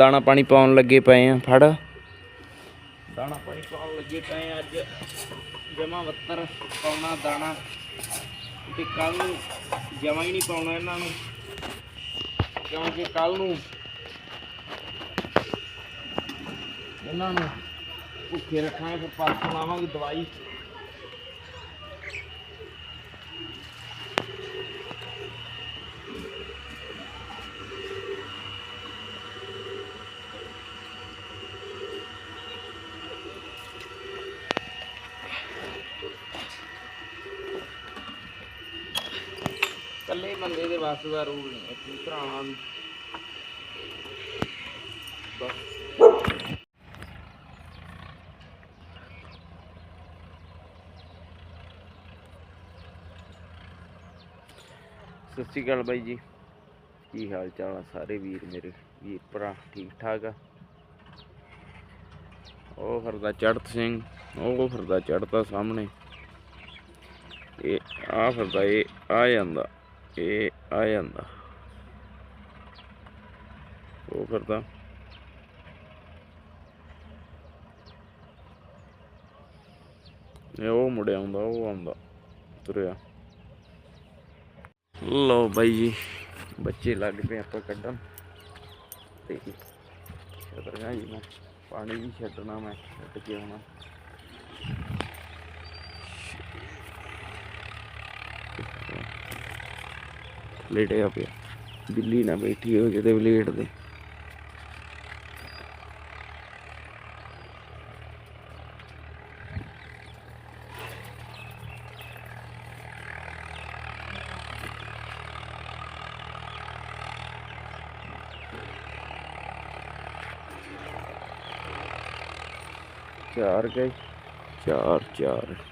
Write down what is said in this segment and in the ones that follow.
ਦਾਣਾ ਪਾਣੀ ਪਾਉਣ ਲੱਗੇ ਪਏ ਆ, ਫੜ। ਦਾਣਾ ਪਾਣੀ ਪਾਉਣ ਲੱਗੇ ਪਏ ਆ, ਅੱਜ ਜਮਾ ਵੱਤਰ ਪਾਉਣਾ ਦਾਣਾ। ਤੇ ਕੱਲ ਨੂੰ ਜਮਾ ਹੀ ਨਹੀਂ ਪਾਉਣਾ ਇਹਨਾਂ ਨੂੰ। ਕਿਉਂਕਿ ਕੱਲ ਨੂੰ ਇਹਨਾਂ ਨੂੰ ਭੁੱਖੇ ਰੱਖਾਂਗੇ, ਫਿਰ ਪਰਸੋਂ ਲਾਵਾਂਗੇ ਦਵਾਈ। ਇਕੱਲੇ ਬੰਦੇ ਦੇ ਵੱਸ ਦਾ ਰੂਲ ਨਹੀਂ ਹੈ ਤੂੰ ਭਰਾਵਾਂ ਵੀ ਬਸ। ਸਤਿ ਸ਼੍ਰੀ ਅਕਾਲ ਬਾਈ ਜੀ। ਕੀ ਹਾਲ ਚਾਲ ਆ ਸਾਰੇ ਵੀਰ ਮੇਰੇ? ਵੀਰ ਭਰਾ ਠੀਕ ਠਾਕ ਆ? ਉਹ ਫਿਰਦਾ ਚੜਤ ਸਿੰਘ, ਉਹ ਫਿਰਦਾ ਚੜਤਾ ਸਾਹਮਣੇ। ਇਹ ਆ ਫਿਰਦਾ, ਇਹ ਆ ਜਾਂਦਾ। ਇਹ ਆ ਜਾਂਦਾ। ਉਹ ਕਰਦਾ ਇਹ ਉਹ ਮੁੜਿਆ ਆਉਂਦਾ, ਉਹ ਆਉਂਦਾ, ਤੁਰਿਆ। ਲਓ ਬਾਈ ਜੀ, ਬੱਚੇ ਲੱਗ ਪਏ ਆਪਾਂ ਕੱਢਣ। ਤੇ ਛਤਰੀਆਂ ਜੀ ਮੈਂ ਪਾਣੀ ਵੀ ਛੱਡਣਾ ਮੈਂ, ਛੱਡ ਕੇ ਆਉਣਾ। ਲੇਟਿਆ ਪਿਆ। ਬਿੱਲੀ ਨਾ ਬੈਠੀ ਹੋ ਜਿਹਦੇ ਬਲੇਡ ਦੇ। ਚਾਰ ਗਏ ਚਾਰ ਚਾਰ।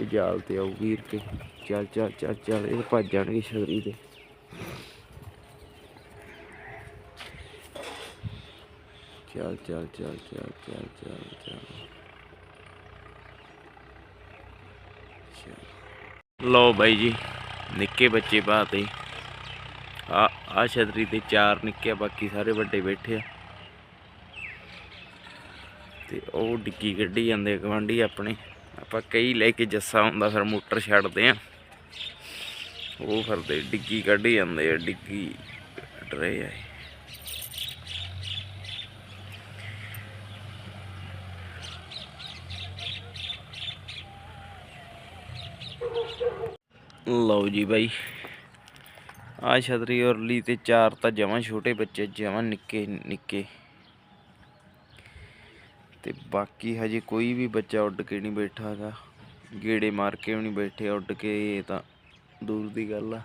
ਇਹ ਜਾਲ ਤੇ ਆਉ ਵੀਰ ਕੇ ਚੱਲ ਚੱਲ ਚੱਲ ਚੱਲ ਇਹ ਭੱਜ ਜਾਣਗੇ ਸ਼ਗਰੀ ਦੇ। ਚੱਲ ਚੱਲ ਚੱਲ ਚੱਲ ਚੱਲ ਚੱਲ ਚੱਲ। ਲੋ ਬਾਈ ਜੀ, ਨਿੱਕੇ ਬੱਚੇ ਬਾਤੇ ਆ ਆ ਛਤਰੀ ਤੇ ਚਾਰ ਨਿੱਕੇ ਬਾਕੀ ਸਾਰੇ ਵੱਡੇ ਬੈਠੇ ਆ। ਤੇ ਉਹ ਡਿੱਗੀ ਗੱਡੀ ਜਾਂਦੇ ਗਵਾਂਢੀ ਆਪਣੇ। ਆਪਾਂ ਕਈ ਲੈ ਕੇ ਜੱਸਾ ਹੁੰਦਾ, ਫਿਰ ਮੋਟਰ ਛੱਡਦੇ ਆ। ਉਹ ਫਿਰਦੇ, ਡਿੱਗੀ ਕੱਢੀ ਜਾਂਦੇ ਆ, ਡਿੱਗੀ ਕੱਢ ਰਹੇ ਆ ਲਓ ਜੀ ਬਾਈ ਆ ਛਤਰੀ ਉਰਲੀ ਤੇ ਚਾਰ ਤਾਂ ਜਮਾਂ ਛੋਟੇ ਬੱਚੇ, ਜਮਾਂ ਨਿੱਕੇ ਨਿੱਕੇ। ਤੇ ਬਾਕੀ ਹਜੇ ਕੋਈ ਵੀ ਬੱਚਾ ਉੱਡ ਕੇ ਨਹੀਂ ਬੈਠਾ ਹੈਗਾ। ਗੇੜੇ ਮਾਰ ਕੇ ਵੀ ਨਹੀਂ ਬੈਠੇ, ਉੱਡ ਕੇ ਇਹ ਤਾਂ ਦੂਰ ਦੀ ਗੱਲ ਆ।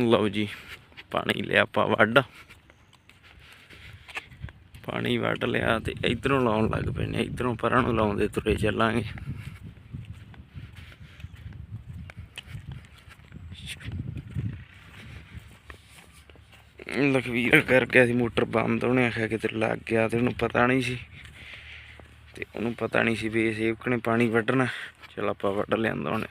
ਲਓ ਜੀ, ਪਾਣੀ ਲਿਆ ਆਪਾਂ ਵੱਢ। ਪਾਣੀ ਵੱਢ ਲਿਆ ਤੇ ਇਧਰੋਂ ਲਾਉਣ ਲੱਗ ਪਏ ਨੇ ਇਧਰੋਂ ਪਰਾਂ ਨੂੰ ਲਾਉਂਦੇ ਤੁਰੇ ਚੱਲਾਂਗੇ। ਲਖਵੀਰ ਕਰਕੇ ਅਸੀਂ ਮੋਟਰ ਬੰਦ ਉਹਨੇ ਆਖਿਆ ਕਿਤੇ ਲੱਗ ਗਿਆ ਤੇ ਉਹਨੂੰ ਪਤਾ ਨਹੀਂ ਸੀ। ਤੇ ਉਹਨੂੰ ਪਤਾ ਨਹੀਂ ਸੀ ਵੀ ਸੇਵਕ ਨੇ ਪਾਣੀ ਵੱਢਣਾ। ਚਲ ਆਪਾਂ ਵੱਢ ਲਿਆਂਦਾ ਉਹਨੇ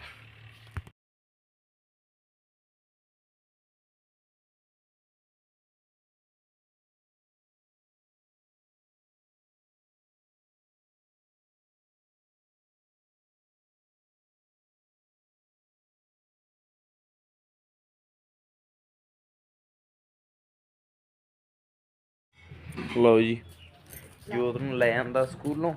ਲਓ ਜੀ। ਜੋਤ ਨੂੰ ਲੈ ਆਂਦਾ ਸਕੂਲੋਂ।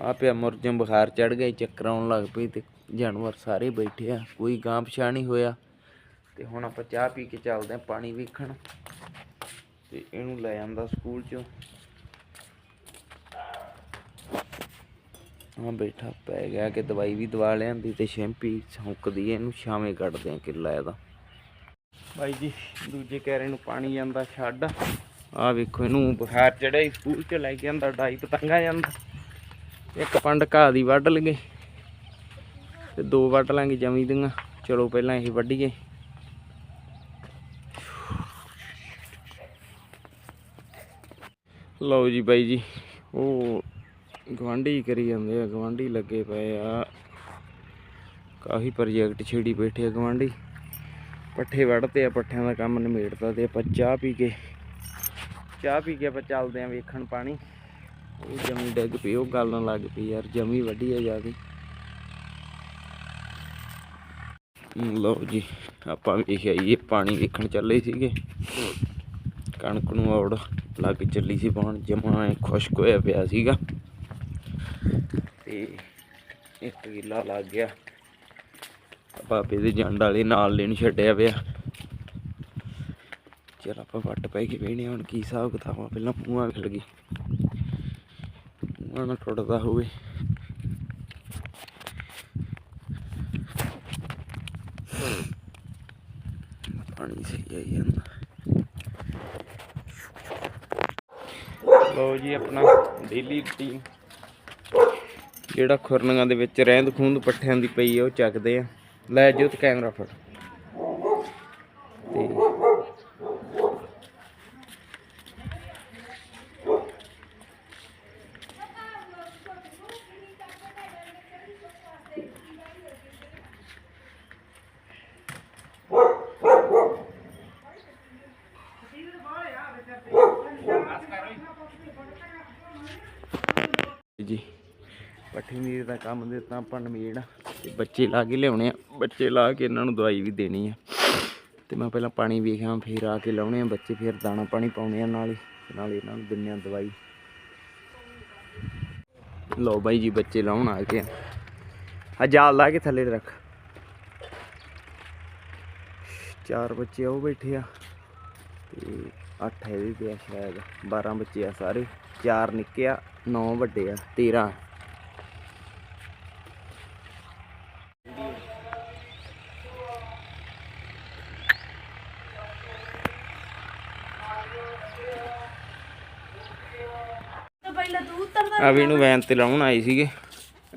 ਆ ਪਿਆ ਮੁਰਜਮ ਬੁਖਾਰ ਚੜ ਗਿਆ ਚੱਕਰ ਆਉਣ ਲੱਗ ਪਈ ਤੇ ਜਾਨਵਰ ਸਾਰੇ ਬੈਠੇ ਆ, ਕੋਈ ਗਾਂ ਪਛਾਣ ਨਹੀਂ ਹੋਇਆ। ਤੇ ਹੁਣ ਆਪਾਂ ਚਾਹ ਪੀ ਕੇ ਚੱਲਦੇ ਆ, ਪਾਣੀ ਵੇਖਣ। ਤੇ ਇਹਨੂੰ ਲੈ ਆਂਦਾ ਸਕੂਲ ਚੋਂ। ਹਾਂ ਬੈਠਾ, ਪੈ ਗਿਆ ਕਿ ਦਵਾਈ ਵੀ ਦਵਾ ਲਿਆਂਦੀ ਤੇ ਸ਼ੈਂਪੀ ਸੌਂਕਦੀ ਇਹਨੂੰ ਛਾਵੇਂ ਕੱਢਦੇ ਆ ਕਿੱਲਾ ਇਹਦਾ। ਬਾਈ ਜੀ, ਦੂਜੇ ਕੈਰੇ ਨੂੰ ਪਾਣੀ ਜਾਂਦਾ ਛੱਡ। ਆ ਵੇਖੋ, ਇਹਨੂੰ ਬੁਖਾਰ ਚੜਿਆ ਸਕੂਲ ਚ ਲੈ ਕੇ ਆਂਦਾ, ਡਾਈ ਪਤੰਗਾ ਜਾਂਦਾ ਇੱਕ ਪੰਡ ਘਾਹ ਦੀ ਵੱਢ ਲਗੇ ਤੇ ਦੋ ਵੱਢ ਲਾਂਗੇ ਜਮੀ ਦੀਆਂ। ਚਲੋ, ਪਹਿਲਾਂ ਇਹ ਵੱਢੀਏ। ਲਓ ਜੀ ਬਾਈ ਜੀ, ਉਹ ਗਵਾਂਢੀ ਕਰੀ ਜਾਂਦੇ ਆ ਗਵਾਂਢੀ ਲੱਗੇ ਪਏ ਆ। ਕਾਫੀ ਪ੍ਰੋਜੈਕਟ ਛੇੜੀ ਬੈਠੇ ਆ ਗਵਾਂਢੀ ਪੱਠੇ ਵੜਦੇ ਆ, ਪੱਠਿਆਂ ਦਾ ਕੰਮ ਨਿਮੇੜਦਾ ਤੇ ਆਪਾਂ ਚਾਹ ਪੀ ਕੇ ਚਾਹ ਪੀ ਕੇ ਆਪਾਂ ਚੱਲਦੇ ਆ ਵੇਖਣ ਪਾਣੀ। ਉਹ ਜਮੀ ਡਿੱਗ ਪਈ, ਉਹ ਗੱਲ ਨਾਲ ਲੱਗ ਪਈ ਯਾਰ, ਜਮੀ ਵੱਡੀ ਆ ਜਿਆਦੀ ਲਓ ਜੀ, ਆਪਾਂ ਵੇਖ ਆਈਏ, ਪਾਣੀ ਵੇਖਣ ਚੱਲੇ ਸੀਗੇ। ਕਣਕ ਨੂੰ ਔੜ ਲੱਗ ਚੱਲੀ ਸੀ ਪਾਣ ਜਮਾ ਐਂ ਖੁਸ਼ਕ ਹੋਇਆ ਪਿਆ ਸੀਗਾ। ਤੇ ਇੱਕ ਕਿੱਲਾ ਲੱਗ ਗਿਆ। ਬਾਬੇ ਦੇ ਜੰਡ ਵਾਲੇ ਨਾਲ ਲੈਣ ਛੱਡਿਆ ਪਿਆ। ਚਲ ਆਪਾਂ ਵੱਟ ਪੈ ਕੇ ਵੇਹਣੇ ਹੁਣ ਕੀ ਹਿਸਾਬ ਕਿਤਾਬਾਂ? ਪਹਿਲਾਂ ਮੂੰਹਾਂ ਖਿਲ ਗਈ। ਮੂੰਹਾਂ ਨਾ ਟੁੱਟਦਾ ਹੋਵੇ। ਪਾਣੀ ਸਹੀ ਆਈ ਜਾਂਦਾ। ਲਓ ਜੀ ਆਪਣਾ ਡੇਲੀ ਰੂਟੀਨ ਜਿਹੜਾ ਖੁਰਨੀਆਂ ਦੇ ਵਿੱਚ ਰਹਿੰਦ ਖੂੰਦ ਪੱਠਿਆਂ ਦੀ ਪਈ ਆ, ਉਹ ਚੱਕਦੇ ਆ। ਲੈ ਜੋਤ ਕੈਮਰਾ ਫੜ। ਤੇ ਜੀ ਪੱਠੀ ਮੀਰ ਦਾ ਕੰਮ ਦਿੱਤਾ ਆਪਾਂ ਨਮੀੜ ਤੇ ਬੱਚੇ ਲਾ ਕੇ ਲਿਆਉਣੇ ਆ। ਬੱਚੇ ਲਾ ਕੇ ਇਹਨਾਂ ਨੂੰ ਦਵਾਈ ਵੀ ਦੇਣੀ ਆ। ਤੇ ਮੈਂ ਪਹਿਲਾਂ ਪਾਣੀ ਵੇਖਾਂ, ਫਿਰ ਆ ਕੇ ਲਾਉਣੇ ਆ। ਬੱਚੇ ਫਿਰ ਦਾਣਾ ਪਾਣੀ ਪਾਉਣੇ ਆ ਨਾਲ ਹੀ, ਨਾਲ ਇਹਨਾਂ ਨੂੰ ਦਿੰਨੇ ਆ ਦਵਾਈ। ਲਓ ਬਾਈ ਜੀ, ਬੱਚੇ ਲਾਉਣ ਆ ਕੇ ਆ। ਆ ਜਾਲ ਲਾ ਕੇ ਥੱਲੇ ਰੱਖ। ਚਾਰ ਬੱਚੇ ਉਹ ਬੈਠੇ ਆ। ਤੇ 8 ਇਹਦੇ ਤੇ ਆ ਸ਼ਾਇਦ। 12 ਬੱਚੇ ਆ ਸਾਰੇ, ਚਾਰ ਨਿੱਕੇ ਆ। 9 ਵੱਡੇ ਆ 13 ਆ। ਵੀ ਇਹਨੂੰ ਵੈਨ ਤੇ ਲਾਉਣ ਆਏ ਸੀਗੇ।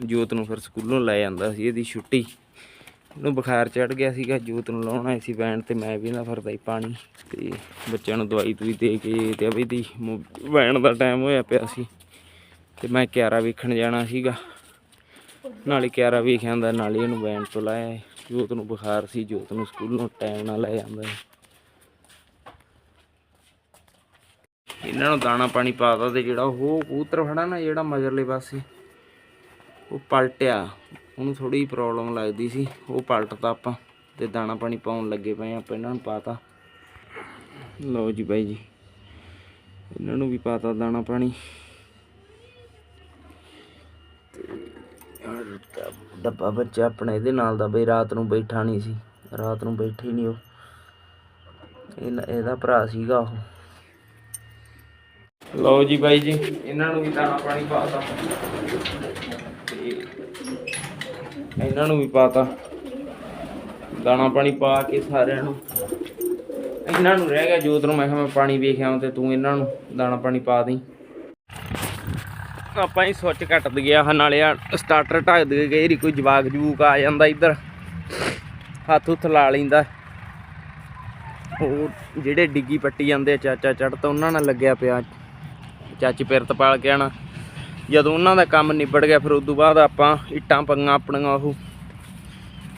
ਜੋਤ ਨੂੰ ਫਿਰ ਸਕੂਲੋਂ ਲੈ ਜਾਂਦਾ ਸੀ ਇਹਦੀ ਛੁੱਟੀ। ਇਹਨੂੰ ਬੁਖਾਰ ਚੜ ਗਿਆ ਸੀਗਾ, ਜੋਤ ਨੂੰ ਲਾਉਣ ਆਏ ਸੀ ਵੈਨ ਤੇ, ਮੈਂ ਵੀ ਨਾ ਫਿਰਦਾ ਹੀ ਪਾਣੀ। ਤੇ ਬੱਚਿਆਂ ਨੂੰ ਦਵਾਈ ਦੂਈ ਦੇ ਕੇ ਤੇ ਅਭੀ ਦੀ ਮੁ- ਵੈਨ ਦਾ ਟਾਈਮ ਹੋਇਆ ਪਿਆ ਸੀ। ਤੇ ਮੈਂ ਕਿਆਰਾ ਵੇਖਣ ਜਾਣਾ ਸੀਗਾ। ਨਾਲੇ ਕਿਆਰਾ ਵੇਖ ਆਂਦਾ ਨਾਲੇ ਇਹਨੂੰ ਵੈਨ ਤੋਂ ਲਾਇਆ ਜੋਤ ਨੂੰ ਬੁਖਾਰ ਸੀ, ਜੋਤ ਨੂੰ ਸਕੂਲੋਂ ਟਾਈਮ ਨਾਲ ਲੈ ਜਾਂਦਾ ਇਹਨਾਂ ਨੂੰ ਦਾਣਾ ਪਾਣੀ ਪਾਤਾ ਤੇ ਜਿਹੜਾ ਉਹ ਕਬੂਤਰ ਖੜਾ ਨਾ, ਜਿਹੜਾ ਮਗਰਲੇ ਪਾਸੇ, ਉਹ ਪਲਟਿਆ। ਉਹਨੂੰ ਥੋੜੀ ਜਿਹੀ ਪ੍ਰੋਬਲਮ ਲੱਗਦੀ ਸੀ। ਉਹ ਪਲਟਤਾ ਆਪਾਂ ਤੇ ਦਾਣਾ ਪਾਣੀ ਪਾਉਣ ਲੱਗੇ ਪਏ ਆ ਆਪਾਂ ਇਹਨਾਂ ਨੂੰ ਪਾਤਾ ਲਓ ਜੀ ਬਾਈ ਜੀ, ਇਹਨਾਂ ਨੂੰ ਵੀ ਪਾਤਾ ਦਾਣਾ ਪਾਣੀ ਤੇ ਆਹ ਤਾਂ ਡੱਬਾ ਬੱਚਾ ਆਪਣਾ ਇਹਦੇ ਨਾਲ ਦਾ ਬਈ ਰਾਤ ਨੂੰ ਬੈਠਾ ਨਹੀਂ ਸੀ। ਰਾਤ ਨੂੰ ਬੈਠੀ ਨਹੀਂ ਉਹ। ਇਹਦਾ ਭਰਾ ਸੀਗਾ ਉਹ। ਲਓ ਜੀ ਬਾਈ ਜੀ। ਇਹਨਾਂ ਨੂੰ ਵੀ ਦਾਣਾ ਪਾਣੀ ਪਾਤਾ। ਤੇ ਇਹਨਾਂ ਨੂੰ ਵੀ ਪਾਤਾ। ਦਾਣਾ ਪਾਣੀ ਪਾ ਕੇ ਸਾਰਿਆਂ ਨੂੰ। ਇਹਨਾਂ ਨੂੰ ਰਹਿ ਗਿਆ ਜੋਤ ਨੂੰ। ਮੈਂ ਕਿਹਾ ਮੈਂ ਪਾਣੀ ਵੇਖ ਆਵਾਂ ਤੇ ਤੂੰ ਇਹਨਾਂ ਨੂੰ ਦਾਣਾ ਪਾਣੀ ਪਾ ਦੇਈਂ। ਆਪਾਂ ਹੀ ਸੁੱਚ ਕੱਟ ਦਈਏ ਆਹ, ਨਾਲੇ ਆ ਸਟਾਰਟਰ ਢੱਕ ਦੇ ਗਏ ਰੀ ਕੋਈ ਜਵਾਕ ਜਵੂਕ ਆ ਜਾਂਦਾ ਇੱਧਰ। ਹੱਥ ਹੁੱਥ ਲਾ ਲੈਂਦਾ। ਉਹ ਜਿਹੜੇ ਡਿੱਗੀ ਪੱਟੀ ਜਾਂਦੇ ਆ, ਚਾਚਾ ਚੜ ਤਾਂ ਉਹਨਾਂ ਨਾਲ ਲੱਗਿਆ ਪਿਆ। ਚਾਚੀ ਪਿਰਤ ਪਾਲ ਕੇ ਆਣਾ ਜਦੋਂ ਉਹਨਾਂ ਦਾ ਕੰਮ ਨਿਬੜ ਗਿਆ, ਫਿਰ ਉਸ ਤੋਂ ਬਾਅਦ ਆਪਾਂ ਇੱਟਾਂ, ਪੰਗਾਂ ਆਪਣੀਆਂ ਉਹ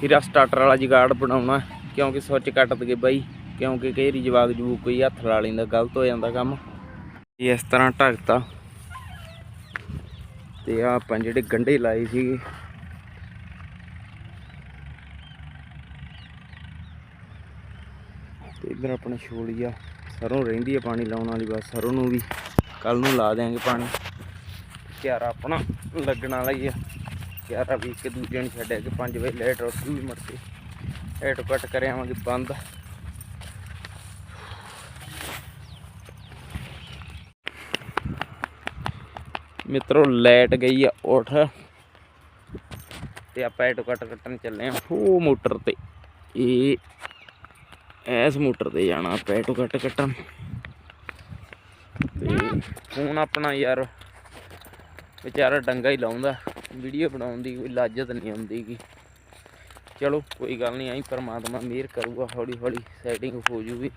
ਹੀਰਾ ਸਟਾਰਟਰ ਵਾਲਾ ਜਗਾੜ ਬਣਾਉਣਾ। ਕਿਉਂਕਿ ਸੁੱਚ ਕੱਟ ਦਗੇ ਬਾਈ, ਕਿਉਂਕਿ ਕਈ ਵਾਰੀ ਜਵਾਕ ਜਵੂਕ ਕੋਈ ਹੱਥ ਲਾ ਲੈਂਦਾ, ਗਲਤ ਹੋ ਜਾਂਦਾ ਕੰਮ। ਇਸ ਤਰ੍ਹਾਂ ਢੱਕਤਾ। ਤੇ ਆਹ ਆਪਾਂ ਜਿਹੜੇ ਗੰਢੇ ਲਾਏ ਸੀਗੇ। ਤੇ ਇਧਰ ਆਪਣਾ ਆ, ਸਰੋਂ ਰਹਿੰਦੀ ਆ ਪਾਣੀ ਲਾਉਣ ਵਾਲੀ, ਬਸ ਸਰੋਂ ਨੂੰ ਵੀ ਕੱਲ ਨੂੰ ਲਾ ਦੇਾਂਗੇ ਪਾਣੀ। ਕਿਆਰਾ ਆਪਣਾ ਲੱਗਣ ਵਾਲਾ ਹੀ ਆ। ਕਿਆਰਾ ਵੀ ਇੱਕ ਦੂਜੇ ਨੂੰ ਛੱਡਿਆ ਕਿ 5 ਵਜੇ ਲਾਈਟ ਉੱਠ ਵੀ ਮੜ ਕੇ। ਲਾਈਟ ਕੱਟ ਕਰਿਆਵਾਂਗੇ ਬੰਦ। ਮਿੱਤਰੋ, ਲਾਈਟ ਗਈ ਆ, ਉੱਠ। ਤੇ ਆਪਾਂ ਐਟੋ ਕੱਟ ਕੱਟਣ ਚੱਲੇ ਆ ਉਹ ਮੋਟਰ ਤੇ। ਇਹ ਇਸ ਮੋਟਰ ਤੇ ਜਾਣਾ ਆਪਾਂ ਐਟੋ ਕੱਟ ਕੱਟਣ। ਤੇ ਫੋਨ ਆਪਣਾ ਯਾਰ, ਵਿਚਾਰਾ ਡੰਗਾ ਹੀ ਲਾਉਂਦਾ। ਵੀਡੀਓ ਬਣਾਉਣ ਦੀ ਕੋਈ ਲਾਜਤ ਨਹੀਂ ਆਉਂਦੀ ਗੀ। ਚਲੋ ਕੋਈ ਗੱਲ ਨਹੀਂ ਆਈ ਪਰਮਾਤਮਾ ਮਿਹਰ ਕਰੂਗਾ ਹੌਲੀ ਹੌਲੀ ਸੈਟਿੰਗ ਹੋ ਜੂਗੀ।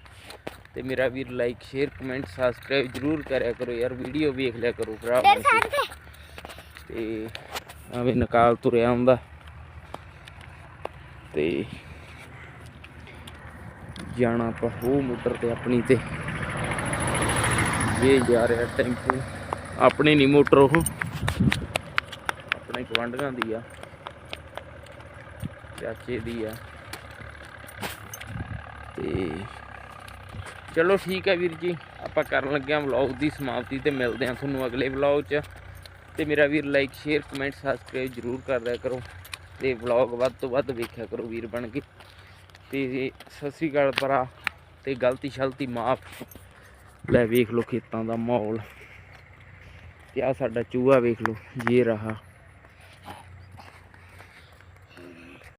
ਤੇ ਮੇਰਾ ਵੀਰ ਲਾਈਕ ਸ਼ੇਅਰ ਕਮੈਂਟ ਸਬਸਕ੍ਰਾਈਬ ਜਰੂਰ ਕਰਿਆ ਕਰੋ ਯਾਰ ਵੀਡੀਓ ਵੇਖ ਲਿਆ ਕਰੋ ਭਰਾ ਤੇ। ਆਵੇ ਨਕਾਲ ਤੁਰਿਆ ਆਉਂਦਾ ਤੇ ਜਾਣਾ ਆਪਾਂ ਉਹ ਮੋਟਰ ਤੇ ਆਪਣੀ ਤੇ। ਇਹ ਜਾ ਰਿਹਾ ਟੈਂਪੂ। ਆਪਣੀ ਨਹੀਂ ਮੋਟਰ ਉਹ। ਆਪਣੇ ਗਵਾਂਢੀਆਂ ਦੀ ਆ। ਚਾਚੇ ਦੀ ਆ। ਤੇ ਚਲੋ ਠੀਕ ਹੈ ਵੀਰ ਜੀ, ਆਪਾਂ ਕਰਨ ਲੱਗੇ ਹਾਂ ਵਲੌਗ ਦੀ ਸਮਾਪਤੀ ਤੇ ਮਿਲਦੇ ਹਾਂ ਤੁਹਾਨੂੰ ਅਗਲੇ ਵਲੌਗ 'ਚ। ਤੇ ਮੇਰਾ ਵੀਰ ਲਾਈਕ ਸ਼ੇਅਰ ਕਮੈਂਟ ਸਬਸਕ੍ਰਾਈਬ ਜਰੂਰ ਕਰਦਿਆ ਕਰੋ। ਤੇ ਵਲੌਗ ਵੱਧ ਤੋਂ ਵੱਧ ਵੇਖਿਆ ਕਰੋ ਵੀਰ ਬਣ ਕੇ। ਤੇ ਸਤਿ ਸ੍ਰੀ ਅਕਾਲ ਭਰਾ, ਤੇ ਗਲਤੀ ਸ਼ਲਤੀ ਮਾਫ। ਲੈ ਵੇਖ ਲਓ ਖੇਤਾਂ ਦਾ ਮਾਹੌਲ। ਤੇ ਆ ਸਾਡਾ ਚੂਹਾ ਵੇਖ ਲਓ ਇਹ ਰਹਾ।